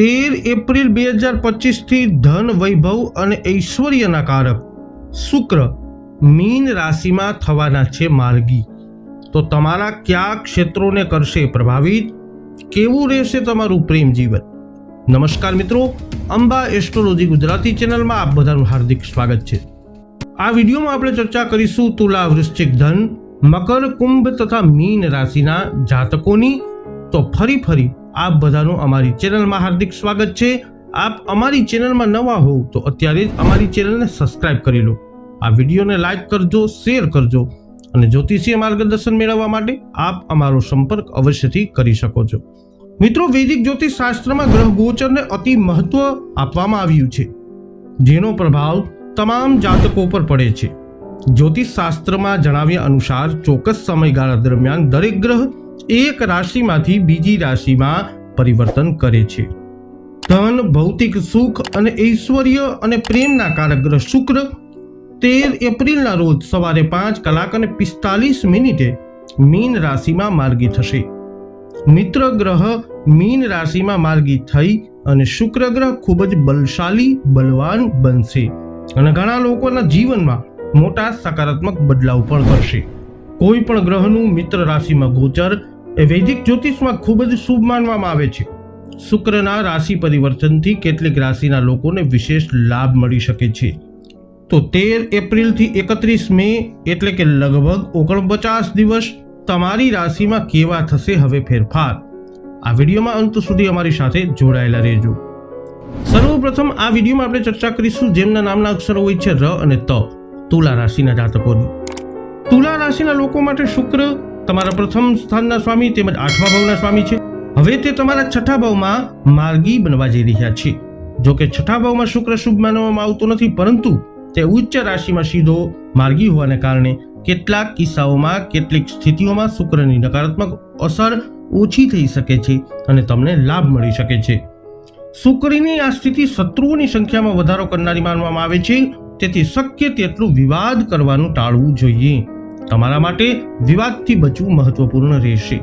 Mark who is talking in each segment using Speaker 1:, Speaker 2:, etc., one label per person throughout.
Speaker 1: તેર એપ્રિલ બે હજાર પચીસથી ધન વૈભવ અને ઐશ્વર્યના કારક શુક્ર મીન રાશિમાં થવાના છે માર્ગી. તો તમારા કયા ક્ષેત્રોને કરશે પ્રભાવિત? કેવું રહેશે તમારું પ્રેમ જીવન? નમસ્કાર મિત્રો, અંબા એસ્ટ્રોલોજી ગુજરાતી ચેનલમાં આપ બધાનું હાર્દિક સ્વાગત છે. આ વિડીયોમાં આપણે ચર્ચા કરીશું તુલા વૃશ્ચિક ધન, મકર કુંભ તથા મીન રાશિના જાતકોની. તો ફરી ફરી આપ બધાનું અમારી ચેનલમાં હાર્દિક સ્વાગત છે. આપ અમારી ચેનલમાં નવા હોવ તો અત્યારે જ અમારી ચેનલને સબસ્ક્રાઇબ કરી લો. આ વિડીયોને લાઇક કરજો, શેર કરજો અને જ્યોતિષીય માર્ગદર્શન મેળવવા માટે આપ અમારો સંપર્ક અવશ્યથી કરી શકો છો. મિત્રો, વૈદિક જ્યોતિષ શાસ્ત્રમાં ગ્રહ ગોચરને અતિ મહત્વ આપવામાં આવ્યું છે. જેનો પ્રભાવ તમામ જાતકો પર પડે છે. જ્યોતિષ શાસ્ત્રમાં જણાવ્યા અનુસાર ચોક્કસ સમયગાળા દરમિયાન દરેક ગ્રહ એક રાશિમાંથી બીજી રાશિમાં પરિવર્તન કરે છે. ધન, ભૌતિક સુખ અને ઐશ્વર્ય અને પ્રેમના કારક ગ્રહ શુક્ર તેર એપ્રિલના રોજ સવારે પાંચ કલાક અને પિસ્તાલીસ મિનિટે મીન રાશિમાં માર્ગી થશે. મિત્ર ગ્રહ મીન રાશિમાં માર્ગી થઈ અને શુક્ર ગ્રહ ખૂબ જ બલશાલી, બલવાન બનશે અને ઘણા લોકોના જીવનમાં મોટા સકારાત્મક બદલાવ પણ કરશે. કોઈ પણ ગ્રહનું મિત્ર રાશિમાં ગોચર એ વૈદિક જ્યોતિષમાં ખૂબ જ શુભ માનવામાં આવે છે. શુક્રના રાશિ પરિવર્તનથી કેટલીક રાશિના લોકોને વિશેષ લાભ મળી શકે છે. તો તેર એપ્રિલથી એકત્રીસ મે એટલે કે લગભગ ઓગણપચાસ દિવસ તમારી રાશિમાં કેવા થશે હવે ફેરફાર? આ વિડીયોમાં અંત સુધી અમારી સાથે જોડાયેલા રહેજો. સર્વપ્રથમ આ વિડીયોમાં આપણે ચર્ચા કરીશું જેમના નામના અક્ષરો હોય છે ર અને ત તુલા રાશિના જાતકોની. તુલા રાશિના લોકો માટે શુક્ર તમારા પ્રથમ સ્થાનના સ્વામી તેમજ આઠમા ભાવના સ્વામી છે. હવે તે તમારા છઠ્ઠા ભાવમાં માર્ગી બનવા જઈ રહ્યા છે. જો કે છઠ્ઠા ભાવમાં શુક્ર શુભ માનવામાં આવતો નથી, પરંતુ તે ઉચ્ચ રાશિમાં સીધો માર્ગી હોવાને કારણે કેટલાક કિસ્સાઓમાં કેટલીક સ્થિતિઓમાં શુક્રની નકારાત્મક અસર ઓછી થઈ શકે છે અને તમને લાભ મળી શકે છે. શુક્રની આ સ્થિતિ શત્રુઓની સંખ્યામાં વધારો કરનારી માનવામાં આવે છે, તેથી શક્ય તેટલું વિવાદ કરવાનું ટાળવું જોઈએ. તમારા માટે વિવાદથી બચવું મહત્વપૂર્ણ રહેશે.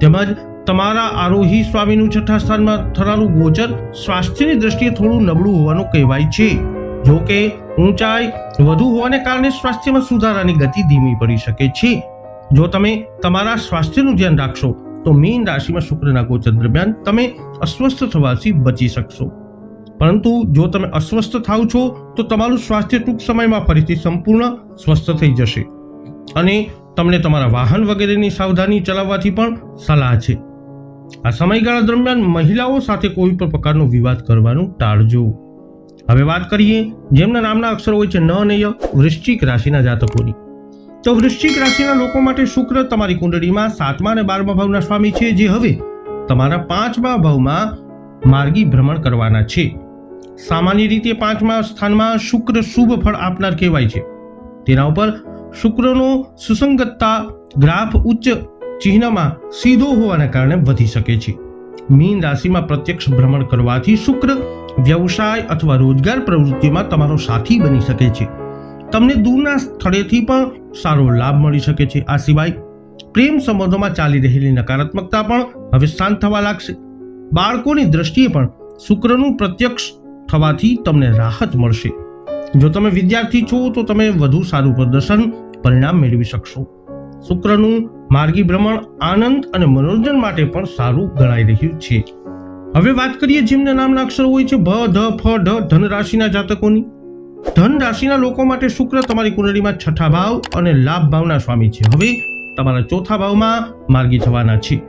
Speaker 1: તેમજ તમારા આરોહી સ્વામીનું છઠ્ઠા સ્થાનમાં થનારું ગોચર સ્વાસ્થ્યની દ્રષ્ટિએ થોડું નબળું હોવાનું કહેવાય છે. જો કે ઊંચાઈ વધુ હોવાને કારણે સ્વાસ્થ્યમાં સુધારાની ગતિ ધીમી પડી શકે છે. જો તમે તમારા સ્વાસ્થ્યનું ધ્યાન રાખશો, તો મીન રાશિમાં શુક્રના ગોચર દરમિયાન તમે અસ્વસ્થ થવાથી બચી શકશો. પરંતુ જો તમે અસ્વસ્થ થાવ છો, તો તમારું સ્વાસ્થ્ય ટૂંક સમયમાં ફરીથી સંપૂર્ણ સ્વસ્થ થઈ જશે. અને તમને તમારા વાહન વગેરેની સાવધાની ચલાવવાથી પણ સલાહ છે. આ સમયગાળા દરમિયાન મહિલાઓ સાથે કોઈ પણ પ્રકારનો વિવાદ કરવાનું ટાળજો. હવે વાત કરીએ જેમના નામના અક્ષરો હોય છે ન અને ય, વૃશ્ચિક રાશિના જાતકોની. તો વૃશ્ચિક રાશિના લોકો માટે શુક્ર તમારી કુંડળીમાં સાતમા અને બારમા ભાવના સ્વામી છે, જે હવે તમારા પાંચમા ભાવમાં માર્ગી ભ્રમણ કરવાના છે. સામાન્ય રીતે પાંચમા સ્થાનમાં શુક્ર શુભ ફળ આપનાર કહેવાય છે. તેના ઉપર શુક્રનો સુસંગતતા ગ્રાફ ઉચ્ચ ચિહ્નમાં સીધો હોવાના કારણે વધી શકે છે. મીન રાશિમાં પ્રત્યક્ષ ભ્રમણ કરવાથી શુક્ર વ્યવસાય અથવા રોજગાર પ્રવૃત્તિમાં તમારો સાથી બની શકે છે. તમને દૂરના સ્થળેથી પણ સારો લાભ મળી શકે છે. આ સિવાય પ્રેમ સંબંધોમાં ચાલી રહેલી નકારાત્મકતા પણ હવે શાંત થવા લાગશે. બાળકોની દ્રષ્ટિએ પણ શુક્રનું પ્રત્યક્ષ થવાથી તમને રાહત મળશે. જો તમે વિદ્યાર્થી છો, તો તમે વધુ સારું પ્રદર્શન પરિણામ મેળવી શકશો. શુક્રનું માર્ગી ભ્રમણ આનંદ અને મનોરંજન માટે પણ સારું ગણાઈ રહ્યું છે. હવે વાત કરીએ જેમના નામના અક્ષરો હોય છે, ભ, ધ, ફ ઢ ધન રાશિના જાતકોની. ધન રાશિના લોકો માટે શુક્ર તમારી કુંડળીમાં છઠ્ઠા ભાવ અને લાભ ભાવના સ્વામી છે. હવે તમારા ચોથા ભાવમાં માર્ગી થવાના છે.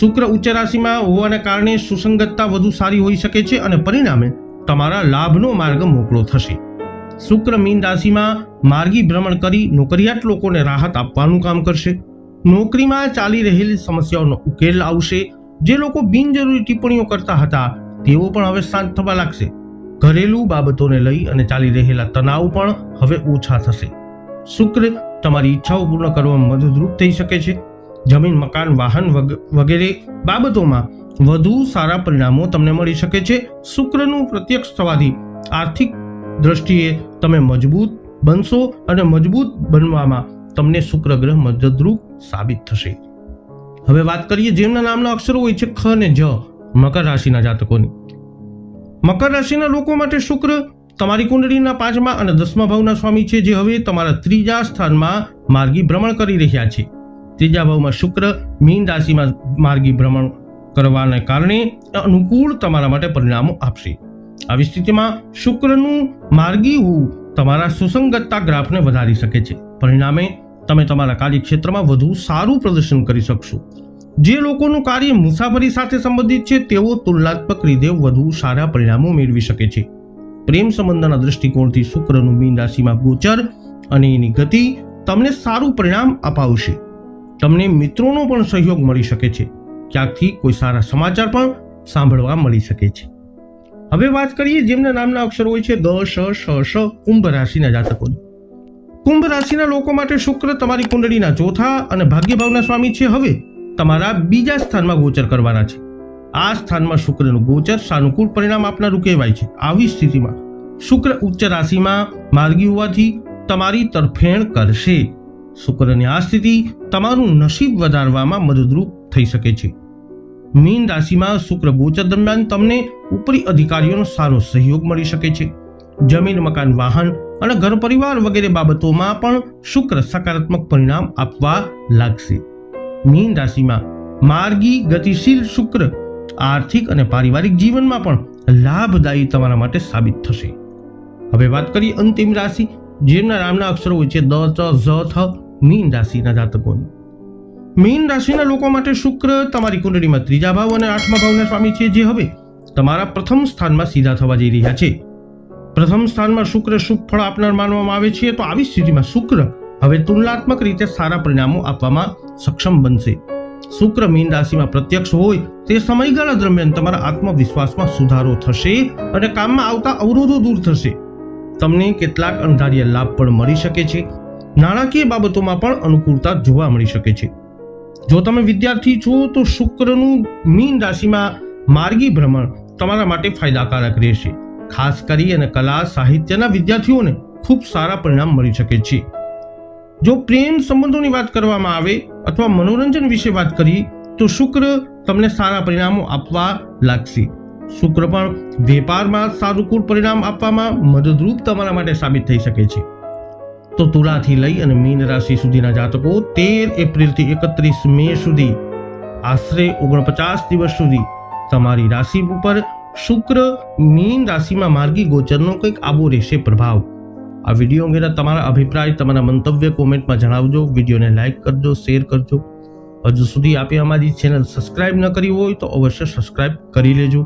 Speaker 1: શુક્ર ઉચ્ચ રાશિમાં હોવાને કારણે સુસંગતતા વધુ સારી હોઈ શકે છે અને પરિણામે તમારા લાભનો માર્ગ મોકળો થશે. શુક્ર મીન રાશિમાં માર્ગી ભ્રમણ કરી નોકરિયાત લોકોને રાહત આપવાનું કામ કરશે. નોકરીમાં ચાલી રહેલી સમસ્યાઓનો ઉકેલ આવશે. જે લોકો બિનજરૂરી ટિપ્પણીઓ કરતા હતા, તેઓ પણ હવે શાંત થવા લાગશે. ઘરેલું બાબતોને લઈ અને ચાલી રહેલા તણાવ પણ હવે ઓછા થશે. શુક્ર તમારી ઈચ્છાઓ પૂર્ણ કરવામાં મદદરૂપ થઈ શકે છે. જમીન, મકાન, વાહન વગ- વગેરે બાબતોમાં વધુ સારા પરિણામો તમને મળી શકે છે. શુક્રનું પ્રત્યક્ષ થવાથી આર્થિક દ્રષ્ટિએ તમે મજબૂત બનશો અને મજબૂત બનવામાં તમને શુક્ર ગ્રહ મદદરૂપ સાબિત થશે. હવે વાત કરીએ જેમના નામના અક્ષરો હોય છે ખ અને જ, મકર રાશિના જાતકોની. મકર રાશિના લોકો માટે શુક્ર તમારી કુંડળીના પાંચમા અને દસમા ભાવના સ્વામી છે, જે હવે તમારા ત્રીજા સ્થાનમાં માર્ગી ભ્રમણ કરી રહ્યા છે. ત્રીજા ભાવમાં શુક્ર મીન રાશિમાં માર્ગી ભ્રમણ કરવાને કારણે અનુકૂળ તમારા માટે પરિણામો આપશે. આવી સ્થિતિમાં શુક્રનું માર્ગી હોવું તમારા સુસંગતતા ગ્રાફને વધારી શકે છે. પરિણામે, તમે તમારા કાર્યક્ષેત્રમાં વધુ સારું પ્રદર્શન કરી શકશો. જે લોકોનું કાર્ય મુસાફરી સાથે સંબંધિત છે, તેઓ તુલનાત્મક રીતે વધુ સારા પરિણામો મેળવી શકે છે. પ્રેમ સંબંધના દૃષ્ટિકોણથી શુક્રનું મીન રાશિમાં ગોચર અને એની ગતિ તમને સારું પરિણામ અપાવશે. તમને મિત્રોનો પણ સહયોગ મળી શકે છે. ક્યાંકથી કોઈ સારા સમાચાર પણ સાંભળવા મળી શકે છે. હવે વાત કરીએ જેમના નામના અક્ષરો હોય છે દ, શ શ શ, કુંભ રાશિના જાતકોની. કુંભ રાશિના લોકો માટે શુક્ર તમારી કુંડળીના ચોથા અને ભાગ્યભાવના સ્વામી છે. હવે તમારા બીજા સ્થાનમાં ગોચર કરવાના છે. આ સ્થાનમાં શુક્રનું ગોચર સાનુકૂળ પરિણામ આપનારું કહેવાય છે. આવી સ્થિતિમાં શુક્ર ઉચ્ચ રાશિમાં માર્ગી હોવાથી તમારી તરફેણ કરશે. શુક્રની આ સ્થિતિ તમારું નસીબ વધારવામાં મદદરૂપ થઈ શકે છે. મીન રાશિમાં શુક્ર ગોચર દરમિયાન તમને ઉપરી અધિકારીઓનો સારો સહયોગ મળી શકે છે. જમીન, મકાન, વાહન અને ઘર પરિવાર વગેરે બાબતોમાં પણ શુક્ર સકારાત્મક પરિણામ આપવા લાગશે. મીન રાશિમાં માર્ગી, ગતિશીલ શુક્ર આર્થિક અને પારિવારિક જીવનમાં પણ લાભદાયી તમારા માટે સાબિત થશે. હવે વાત કરીએ અંતિમ રાશિ, જેમના નામના અક્ષરો હોય છે દ, ચ, ઝ, થ, મીન રાશિના જાતકોની. મીન રાશિના લોકો માટે શુક્ર તમારી કુંડળીમાં ત્રીજા ભાવ અને આઠમા ભાવના સ્વામી છે જે હવે તમારા પ્રથમ સ્થાનમાં સીધા થવા જઈ રહ્યા છે. પ્રથમ સ્થાનમાં શુક્ર શુભ ફળ આપનાર માનવામાં આવે છે તો આવી સ્થિતિમાં શુક્ર હવે તુલનાત્મક રીતે સારા પરિણામો આપવામાં સક્ષમ બનશે. શુક્ર મીન રાશિમાં પ્રત્યક્ષ હોય તે સમયગાળા દરમિયાન તમારા આત્મવિશ્વાસમાં સુધારો થશે અને કામમાં આવતા અવરોધો દૂર થશે. તમને કેટલાક અણધાર્ય લાભ પણ મળી શકે છે. નાણાકીય બાબતોમાં પણ અનુકૂળતા જોવા મળી શકે છે. જો તમે વિદ્યાર્થી છો, તો શુક્રનું મીન રાશિમાં માર્ગી ભ્રમણ તમારા માટે ફાયદાકારક રહેશે. ખાસ કરી અને કલા, સાહિત્યના વિદ્યાર્થીઓને ખૂબ સારા પરિણામ મળી શકે છે. જો પ્રેમ સંબંધોની વાત કરવામાં આવે અથવા મનોરંજન વિશે વાત કરીએ, તો શુક્ર તમને સારા પરિણામો આપવા લાગશે. શુક્ર પણ વેપારમાં સાનુકૂળ પરિણામ આપવામાં મદદરૂપ તમારા માટે સાબિત થઈ શકે છે. તો તુલાથી લઈ અને મીન રાશિ સુધીના જાતકો તેર એપ્રિલથી એકત્રીસ મે સુધી. આશરે ઓગણપચાસ દિવસ સુધી તમારી રાશિ ઉપર શુક્ર મીન રાશિમાં માર્ગી ગોચરનો કંઈક આવો રહેશે પ્રભાવ. આ વીડિયો અંગેના તમારા અભિપ્રાય, તમારા મંતવ્ય કોમેન્ટમાં જણાવજો. વિડીયોને લાઇક કરજો, શેર કરજો. હજુ સુધી આપે અમારી ચેનલ સબસ્ક્રાઇબ ન કરી હોય તો અવશ્ય સબસ્ક્રાઇબ કરી લેજો.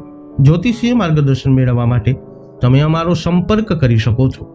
Speaker 1: જ્યોતિષીય માર્ગદર્શન મેળવવા માટે તમે અમારો સંપર્ક કરી શકો છો.